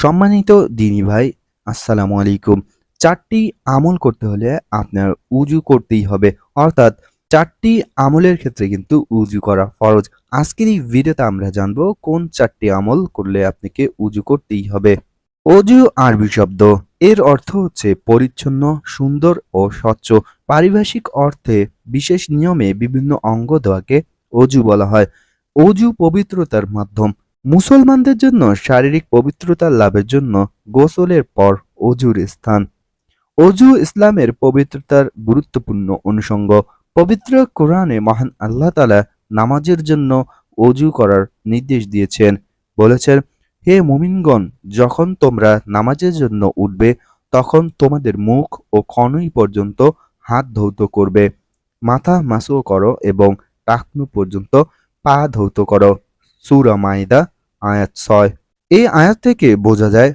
সম্মানিত দিনী ভাই, আসসালামু আলাইকুম। চারটি আমল করতে হলে আপনার উজু করতেই হবে। অর্থাৎ চারটি আমলের ক্ষেত্রে কিন্তু উজু করা ফরজ। আজকের এই ভিডিওতে আমরা জানব কোন চারটি আমল করলে আপনাকে উজু করতেই হবে। অজু আরবি শব্দ। এর অর্থ হচ্ছে পরিচ্ছন্ন, সুন্দর ও স্বচ্ছ। পারিভাষিক অর্থে বিশেষ নিয়মে বিভিন্ন অঙ্গ দেওয়াকে অজু বলা হয়। অজু পবিত্রতার মাধ্যম। মুসলমানদের জন্য শারীরিক পবিত্রতা লাভের জন্য গোসলের পর অজুর স্থান। অজু ইসলামের পবিত্রতার গুরুত্বপূর্ণ অনুষঙ্গ। পবিত্র কোরআনে মহান আল্লাহ তালা নামাজের জন্য অজু করার নির্দেশ দিয়েছেন। বলেছেন, হে মুমিনগণ, যখন তোমরা নামাজের জন্য উঠবে, তখন তোমাদের মুখ ও কনুই পর্যন্ত হাত ধৌত করবে। মাথা মাসু করো এবং টাকনু পর্যন্ত পা ধৌত করো। সূরা মাইদা, আয়াত ছয়। এই আয়াত থেকে বোঝা যায়,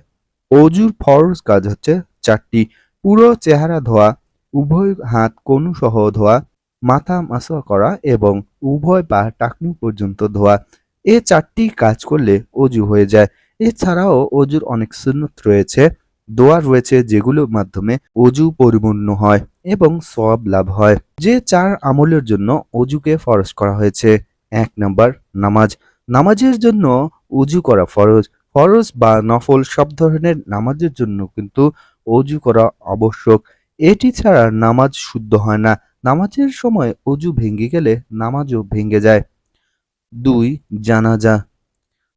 অজুর ফরজ কাজ হচ্ছে চারটি। পুরো চেহারা ধোয়া, উভয় হাত কনু সহ ধোয়া, মাথা মাসা করা এবং উভয় পা টাকনু পর্যন্ত ধোয়া। এ চারটি কাজ করলে অজু হয়ে যায়। এছাড়াও অজুর অনেক সুন্নত রয়েছে। দোয়া রয়েছে যেগুলোর মাধ্যমে অজু পরিপূর্ণ হয় এবং সব লাভ হয়। যে চার আমলের জন্য অজুকে ফরজ করা হয়েছে, এক নম্বর নামাজ। নামাজের জন্য উজু করা ফরজ। ফরজ বা নফল সব ধরনের নামাজের জন্য কিন্তু অজু করা আবশ্যক। এটি ছাড়া নামাজ শুদ্ধ হয় না। নামাজের সময় অজু ভেঙে গেলে নামাজও ভেঙে যায়। দুই, জানাজা।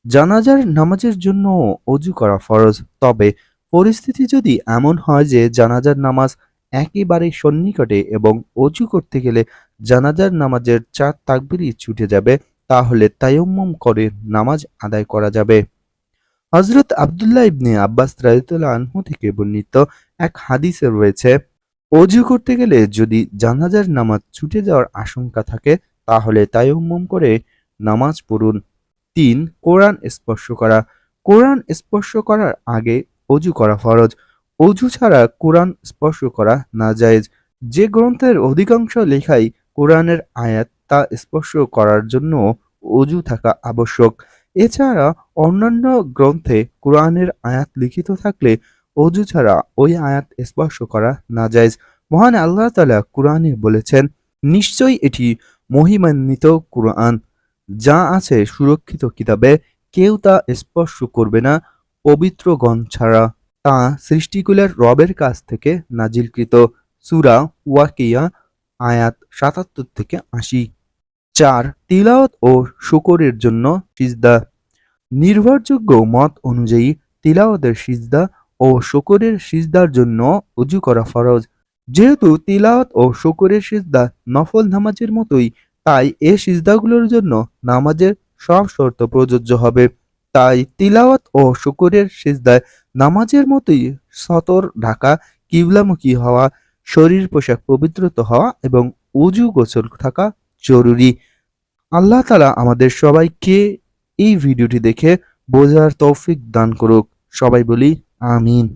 জানাজার নামাজের জন্য অজু করা ফরজ। তবে পরিস্থিতি যদি এমন হয় যে জানাজার নামাজ একেবারে সন্নিকটে এবং অজু করতে গেলে জানাজার নামাজের চার তাকবিরই ছুটে যাবে তাহলে তায়াম্মুম করে নামাজ আদায় করা যাবে। হজরত আবদুল্লাহ ইবনে আব্বাস রাদিয়াল্লাহু আনহু থেকে বর্ণিত এক হাদিসে রয়েছে, অজু করতে গেলে যদি জানাজার নামাজ ছুটে যাওয়ার আশঙ্কা থাকে, তাহলে তায়াম্মুম করে নামাজ পড়ুন। তিন, কোরআন স্পর্শ করা। কোরআন স্পর্শ করার আগে অজু করা ফরজ। অজু ছাড়া কোরআন স্পর্শ করা নাজায়েজ। যে গ্রন্থের অধিকাংশ লেখাই কোরআনের আয়াত তা স্পর্শ করার জন্য অজু থাকা আবশ্যক। এছাড়া অন্যান্য গ্রন্থে কোরআনের আয়াত লিখিত থাকলে অজু ছাড়া ওই আয়াত স্পর্শ করা নাজায়েজ। মহান আল্লাহ তালা কোরআনে বলেছেন, নিশ্চয়ই এটি মহিমান্বিত কোরআন। যা আছে সুরক্ষিত কিতাবে, কেউ তা স্পর্শ করবে না। পবিত্রগণ ছাড়া তা সৃষ্টিকুলের রবের কাছ থেকে নাজিলকৃত। সুরা ওয়াকিয়া, আয়াত সাতাত্তর থেকে আশি। চার তিলাওয়াত ও শুকরের জন্য সিজদা। নির্ভরযোগ্য মত অনুযায়ী তিলাওয়াতের সিজদা ও শুকরের সিজদার জন্য উজু করা ফরজ। যেহেতু তিলাওয়াত ও শুকরের সিজদা নফল নামাজের মতোই, তাই এ সিজদাগুলোর জন্য নামাজের সব শর্ত প্রযোজ্য হবে। তাই তিলাওয়াত ও শুকরের সিজদায় নামাজের মতোই সতর ঢাকা, কিবলামুখী হওয়া, শরীর পোশাক পবিত্রত হওয়া এবং উজু গোসল থাকা জরুরি। আল্লাহ তালা আমাদের সবাইকে এই ভিডিওটি দেখে বোঝার তৌফিক দান করুক। সবাই বলি আমিন।